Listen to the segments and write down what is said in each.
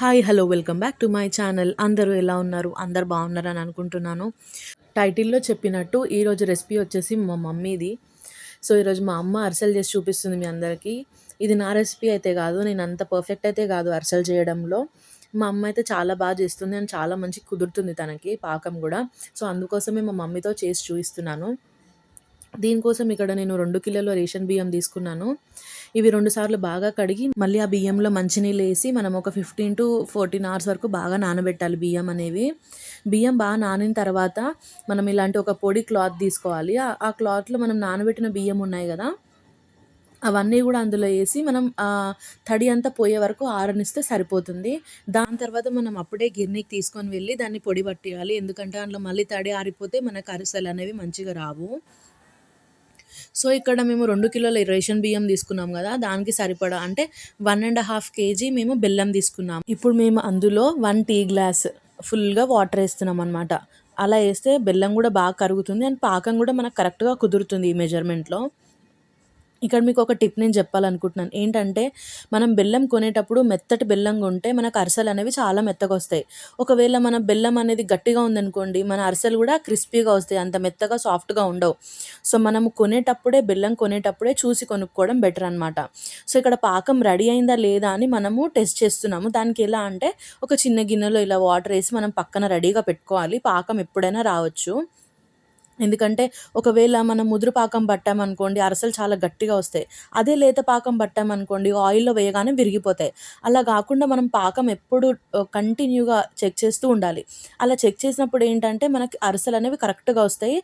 Hi hello welcome back to my channel. అందరూ ఎలా ఉన్నారు? అందరు బాగున్నారని అనుకుంటున్నాను. టైటిల్లో చెప్పినట్టు ఈరోజు రెసిపీ వచ్చేసి మా మమ్మీది. సో ఈరోజు మా అమ్మ అరిసెలు చేసి చూపిస్తుంది మీ అందరికీ. ఇది నా రెసిపీ అయితే కాదు నేను అంత పర్ఫెక్ట్ అయితే కాదు అరిసెలు చేయడంలో. మా అమ్మ అయితే చాలా బాగా చేస్తుంది అండ్ చాలా మంచి కుదురుతుంది తనకి పాకం కూడా. సో అందుకోసమే మా మమ్మీతో చేసి చూపిస్తున్నాను. దీనికోసం ఇక్కడ నేను రెండు కిలోల రేషన్ బియ్యం తీసుకున్నాను. ఇవి రెండు సార్లు బాగా కడిగి మళ్ళీ ఆ బియ్యంలో మంచినీళ్ళు వేసి మనం ఒక ఫిఫ్టీన్ టు ఫోర్టీన్ అవర్స్ వరకు బాగా నానబెట్టాలి బియ్యం అనేవి. బియ్యం బాగా నానిన తర్వాత మనం ఇలాంటి ఒక పొడి క్లాత్ తీసుకోవాలి. ఆ క్లాత్లో మనం నానబెట్టిన బియ్యం ఉన్నాయి కదా అవన్నీ కూడా అందులో వేసి మనం తడి అంతా పోయే వరకు ఆరనిస్తే సరిపోతుంది. దాని తర్వాత మనం అప్పుడే గిర్నీకి తీసుకొని వెళ్ళి దాన్ని పొడి పట్టేయాలి. ఎందుకంటే అందులో మళ్ళీ తడి ఆరిపోతే మనకు అరిసెలు అనేవి మంచిగా రావు. సో ఇక్కడ మేము రెండు కిలోల రేషన్ బియ్యం తీసుకున్నాం కదా దానికి సరిపడా అంటే వన్ అండ్ హాఫ్ కేజీ మేము బెల్లం తీసుకున్నాం. ఇప్పుడు మేము అందులో వన్ టీ గ్లాస్ ఫుల్గా వాటర్ వేస్తున్నాం అనమాట అలా వేస్తే బెల్లం కూడా బాగా కరుగుతుంది అండ్ పాకం కూడా మనకు కరెక్ట్గా కుదురుతుంది ఈ మెజర్మెంట్లో ఇక్కడ మీకు ఒక టిప్ నేను చెప్పాలనుకుంటున్నాను. ఏంటంటే మనం బెల్లం కొనేటప్పుడు మెత్తటి బెల్లం కొంటే మనకు అరిసెలు అనేవి చాలా మెత్తగా వస్తాయి. ఒకవేళ మన బెల్లం అనేది గట్టిగా ఉందనుకోండి మన అరిసెలు కూడా క్రిస్పీగా వస్తాయి అంత మెత్తగా సాఫ్ట్గా ఉండవు. సో మనం కొనేటప్పుడే బెల్లం కొనేటప్పుడే చూసి కొనుక్కోవడం బెటర్ అనమాట సో ఇక్కడ పాకం రెడీ అయిందా లేదా అని మనము టెస్ట్ చేస్తున్నాము. దానికి ఎలా అంటే ఒక చిన్న గిన్నెలో ఇలా వాటర్ వేసి మనం పక్కన రెడీగా పెట్టుకోవాలి. పాకం ఎప్పుడైనా రావచ్చు. ఎందుకంటే ఒకవేళ మనం ముదురు పాకం పట్టామనుకోండి అరసలు చాలా గట్టిగా వస్తాయి. అదే లేత పాకం పట్టామనుకోండి ఆయిల్లో వేయగానే విరిగిపోతాయి. అలా కాకుండా మనం పాకం ఎప్పుడు కంటిన్యూగా చెక్ చేస్తూ ఉండాలి. అలా చెక్ చేసినప్పుడు ఏంటంటే మనకి అరసలు అనేవి కరెక్ట్గా వస్తాయి.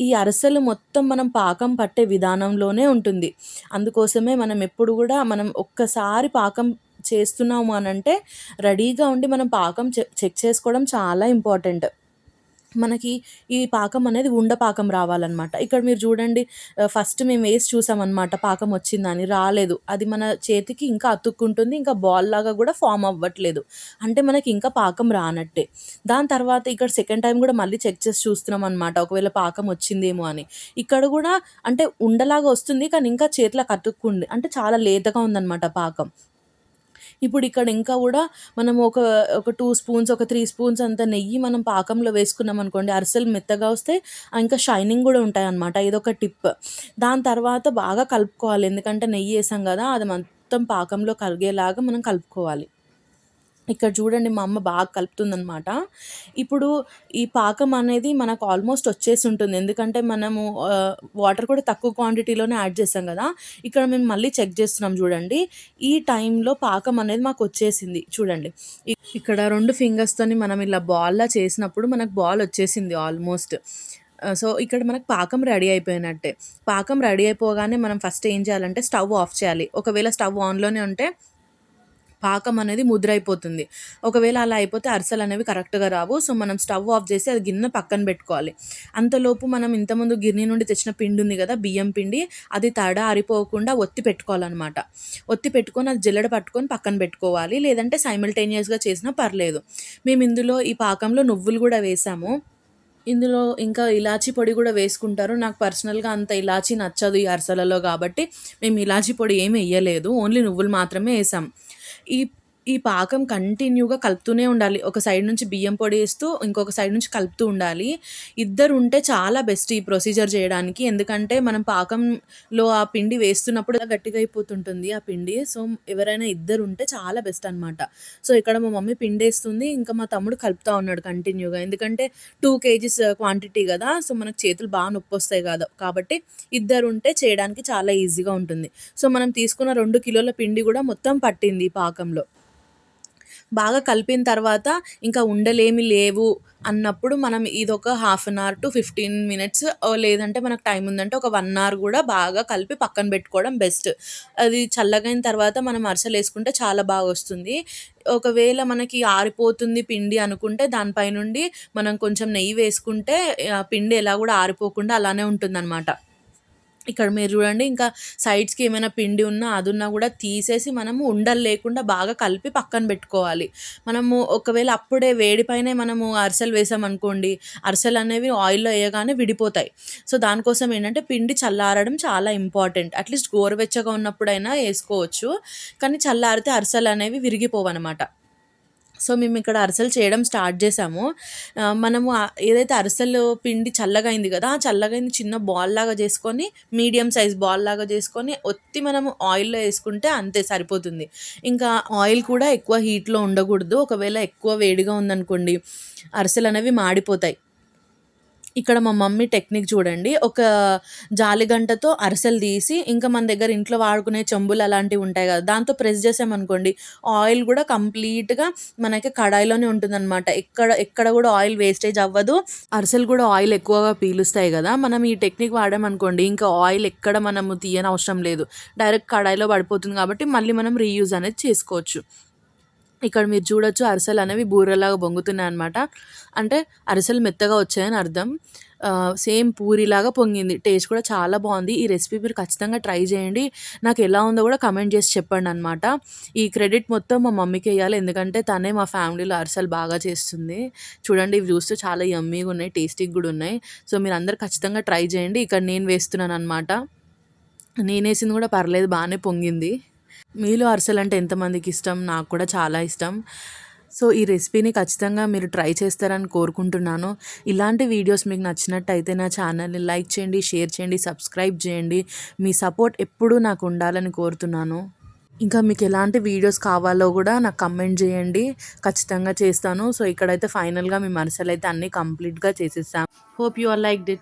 ఈ అరసలు మొత్తం మనం పాకం పట్టే విధానంలోనే ఉంటుంది. అందుకోసమే మనం ఎప్పుడు కూడా మనం ఒక్కసారి పాకం చేస్తున్నాము అని అంటే రెడీగా ఉండి మనం పాకం చెక్ చేసుకోవడం చాలా ఇంపార్టెంట్. మనకి ఈ పాకం అనేది ఉండ పాకం రావాలన్నమాట. ఇక్కడ మీరు చూడండి ఫస్ట్ మేము వేసి చూసామన్నమాట పాకం వచ్చిందని. రాలేదు. అది మన చేతికి ఇంకా అతుక్కుంటుంది ఇంకా బాల్ లాగా కూడా ఫామ్ అవ్వట్లేదు. అంటే మనకి ఇంకా పాకం రానట్టే. దాని తర్వాత ఇక్కడ సెకండ్ టైం కూడా మళ్ళీ చెక్ చేసి చూస్తున్నాం అనమాట ఒకవేళ పాకం వచ్చిందేమో అని. ఇక్కడ కూడా అంటే ఉండలాగా వస్తుంది కానీ ఇంకా చేతిలో కతుక్కుంది అంటే చాలా లేతగా ఉందన్నమాట పాకం. ఇప్పుడు ఇక్కడ ఇంకా కూడా మనం ఒక ఒక టూ స్పూన్స్ ఒక త్రీ స్పూన్స్ అంత నెయ్యి మనం పాకంలో వేసుకున్నాం అనుకోండి అరిసెలు మెత్తగా వస్తే ఇంకా షైనింగ్ కూడా ఉంటాయి అనమాట ఇదొక టిప్. దాని తర్వాత బాగా కలుపుకోవాలి. ఎందుకంటే నెయ్యి వేసాం కదా అది మొత్తం పాకంలో కలిగేలాగా మనం కలుపుకోవాలి. ఇక్కడ చూడండి మా అమ్మ బాగా కలుపుతుందనమాట ఇప్పుడు ఈ పాకం అనేది మనకు ఆల్మోస్ట్ వచ్చేసి ఉంటుంది. ఎందుకంటే మనము వాటర్ కూడా తక్కువ క్వాంటిటీలోనే యాడ్ చేస్తాం కదా. ఇక్కడ మేము మళ్ళీ చెక్ చేస్తున్నాం చూడండి. ఈ టైంలో పాకం అనేది మాకు వచ్చేసింది. చూడండి. ఇక్కడ రెండు ఫింగర్స్తోని మనం ఇలా బాల్లా చేసినప్పుడు మనకు బాల్ వచ్చేసింది ఆల్మోస్ట్. సో ఇక్కడ మనకు పాకం రెడీ అయిపోయినట్టే. పాకం రెడీ అయిపోగానే మనం ఫస్ట్ ఏం చేయాలంటే స్టవ్ ఆఫ్ చేయాలి. ఒకవేళ స్టవ్ ఆన్లోనే ఉంటే పాకం అనేది ముద్రైపోతుంది. ఒకవేళ అలా అయిపోతే అరిసెలు అనేవి కరెక్ట్గా రావు. సో మనం స్టవ్ ఆఫ్ చేసి అది గిన్నె పక్కన పెట్టుకోవాలి. అంతలోపు మనం ఇంతకుముందు గిన్నె నుండి తెచ్చిన పిండి ఉంది కదా బియ్యం పిండి అది తడ ఆరిపోకుండా ఒత్తి పెట్టుకోవాలన్నమాట. ఒత్తి పెట్టుకొని అది జల్లెడ పట్టుకొని పక్కన పెట్టుకోవాలి. లేదంటే సైమిల్టేనియస్గా చేసినా పర్లేదు. మేము ఇందులో ఈ పాకంలో నువ్వులు కూడా వేసాము. ఇందులో ఇంకా ఇలాచీ పొడి కూడా వేసుకుంటారు. నాకు పర్సనల్గా అంత ఇలాచీ నచ్చదు ఈ అరసలలో కాబట్టి మేము ఇలాచీ పొడి ఏమి వేయలేదు. ఓన్లీ నువ్వులు మాత్రమే వేసాం. ఈ ఈ పాకం కంటిన్యూగా కలుపుతూనే ఉండాలి. ఒక సైడ్ నుంచి బియ్యం పొడి వేస్తూ ఇంకొక సైడ్ నుంచి కలుపుతూ ఉండాలి. ఇద్దరు ఉంటే చాలా బెస్ట్ ఈ ప్రొసీజర్ చేయడానికి. ఎందుకంటే మనం పాకంలో ఆ పిండి వేస్తున్నప్పుడు గట్టిగా అయిపోతుంటుంది ఆ పిండి. సో ఎవరైనా ఇద్దరు ఉంటే చాలా బెస్ట్ అనమాట సో ఇక్కడ మా మమ్మీ పిండి వేస్తుంది. ఇంకా మా తమ్ముడు కలుపుతూ ఉన్నాడు కంటిన్యూగా. ఎందుకంటే టూ కేజీస్ క్వాంటిటీ కదా. సో మనకు చేతులు బాగా నొప్పి వస్తాయి కదా. కాబట్టి ఇద్దరు ఉంటే చేయడానికి చాలా ఈజీగా ఉంటుంది. సో మనం తీసుకున్న రెండు కిలోల పిండి కూడా మొత్తం పట్టింది ఈ పాకంలో. బాగా కలిపిన తర్వాత ఇంకా ఉండలేమి లేవు అన్నప్పుడు మనం ఇది ఒక half an hour to fifteen minutes లేదంటే మనకు టైం ఉందంటే ఒక వన్ అవర్ కూడా బాగా కలిపి పక్కన పెట్టుకోవడం బెస్ట్ అది చల్లగైన తర్వాత మనం అరిసెలు వేసుకుంటే చాలా బాగా వస్తుంది. ఒకవేళ మనకి ఆరిపోతుంది పిండి అనుకుంటే దానిపై నుండి మనం కొంచెం నెయ్యి వేసుకుంటే పిండి ఎలా కూడా ఆరిపోకుండా అలానే ఉంటుందన్నమాట. ఇక్కడ మీరు చూడండి ఇంకా సైడ్స్కి ఏమైనా పిండి ఉన్నా అది ఉన్నా కూడా తీసేసి మనము ఉండలు లేకుండా బాగా కలిపి పక్కన పెట్టుకోవాలి. మనము ఒకవేళ అప్పుడే వేడిపైనే మనము అరిసెలు వేసామనుకోండి అరిసెలు అనేవి ఆయిల్లో వేయగానే విడిపోతాయి. సో దానికోసం ఏంటంటే పిండి చల్లారడం చాలా ఇంపార్టెంట్ అట్లీస్ట్ గోరువెచ్చగా ఉన్నప్పుడైనా వేసుకోవచ్చు. కానీ చల్లారితే అరిసెలు అనేవి విరిగిపోవన్నమాట. సో మేము ఇక్కడ అరిసెలు చేయడం స్టార్ట్ చేసాము. మనము ఏదైతే అరిసెలు పిండి చల్లగైంది కదా ఆ చల్లగా అయింది చిన్న బాల్ లాగా చేసుకొని మీడియం సైజ్ బాల్ లాగా చేసుకొని ఒత్తి మనము ఆయిల్లో వేసుకుంటే అంతే సరిపోతుంది. ఇంకా ఆయిల్ కూడా ఎక్కువ హీట్లో ఉండకూడదు. ఒకవేళ ఎక్కువ వేడిగా ఉందనుకోండి అరిసెలు అనేవి మాడిపోతాయి. ఇక్కడ మా మమ్మీ టెక్నిక్ చూడండి. ఒక జాలిగంటతో అరిసెలు తీసి ఇంకా మన దగ్గర ఇంట్లో వాడుకునే చెంబులు అలాంటివి ఉంటాయి కదా దాంతో ప్రెస్ చేసామనుకోండి ఆయిల్ కూడా కంప్లీట్గా మనకి కడాయిలోనే ఉంటుందన్నమాట. ఎక్కడ ఎక్కడ కూడా ఆయిల్ వేస్టేజ్ అవ్వదు. అరిసెలు కూడా ఆయిల్ ఎక్కువగా పీలుస్తాయి కదా మనం ఈ టెక్నిక్ వాడామనుకోండి ఇంకా ఆయిల్ ఎక్కడ మనము తీయని అవసరం లేదు. డైరెక్ట్ కడాయిలో పడిపోతుంది కాబట్టి మళ్ళీ మనం రీయూజ్ అనేది చేసుకోవచ్చు. ఇక్కడ మీరు చూడొచ్చు అరిసెలు అనేవి బూరెలాగా పొంగుతున్నాయి అనమాట అంటే అరిసెలు మెత్తగా వచ్చాయని అర్థం. సేమ్ పూరిలాగా పొంగింది. టేస్ట్ కూడా చాలా బాగుంది. ఈ రెసిపీ మీరు ఖచ్చితంగా ట్రై చేయండి. నాకు ఎలా ఉందో కూడా కమెంట్ చేసి చెప్పండి అనమాట ఈ క్రెడిట్ మొత్తం మా మమ్మీకి వేయాలి. ఎందుకంటే తనే మా ఫ్యామిలీలో అరిసెలు బాగా చేస్తుంది. చూడండి ఇవి చూస్తే చాలా యమ్మీగా ఉన్నాయి టేస్టీగా కూడా ఉన్నాయి. సో మీరు అందరు ఖచ్చితంగా ట్రై చేయండి. ఇక్కడ నేను వేస్తున్నాను అనమాట నేనేసింది కూడా పర్లేదు బాగానే పొంగింది. మీలో అరిసెలు అంటే ఎంతమందికి ఇష్టం? నాకు కూడా చాలా ఇష్టం. సో ఈ రెసిపీని ఖచ్చితంగా మీరు ట్రై చేస్తారని కోరుకుంటున్నాను. ఇలాంటి వీడియోస్ మీకు నచ్చినట్టయితే నా ఛానల్ని లైక్ చేయండి షేర్ చేయండి సబ్స్క్రైబ్ చేయండి. మీ సపోర్ట్ ఎప్పుడూ నాకు ఉండాలని కోరుతున్నాను. ఇంకా మీకు ఎలాంటి వీడియోస్ కావాలో కూడా నాకు కమెంట్ చేయండి. ఖచ్చితంగా చేస్తాను. సో ఇక్కడైతే ఫైనల్గా మేము అరిసెలు అయితే అన్నీ కంప్లీట్గా చేసేసాం. Hope you are liked it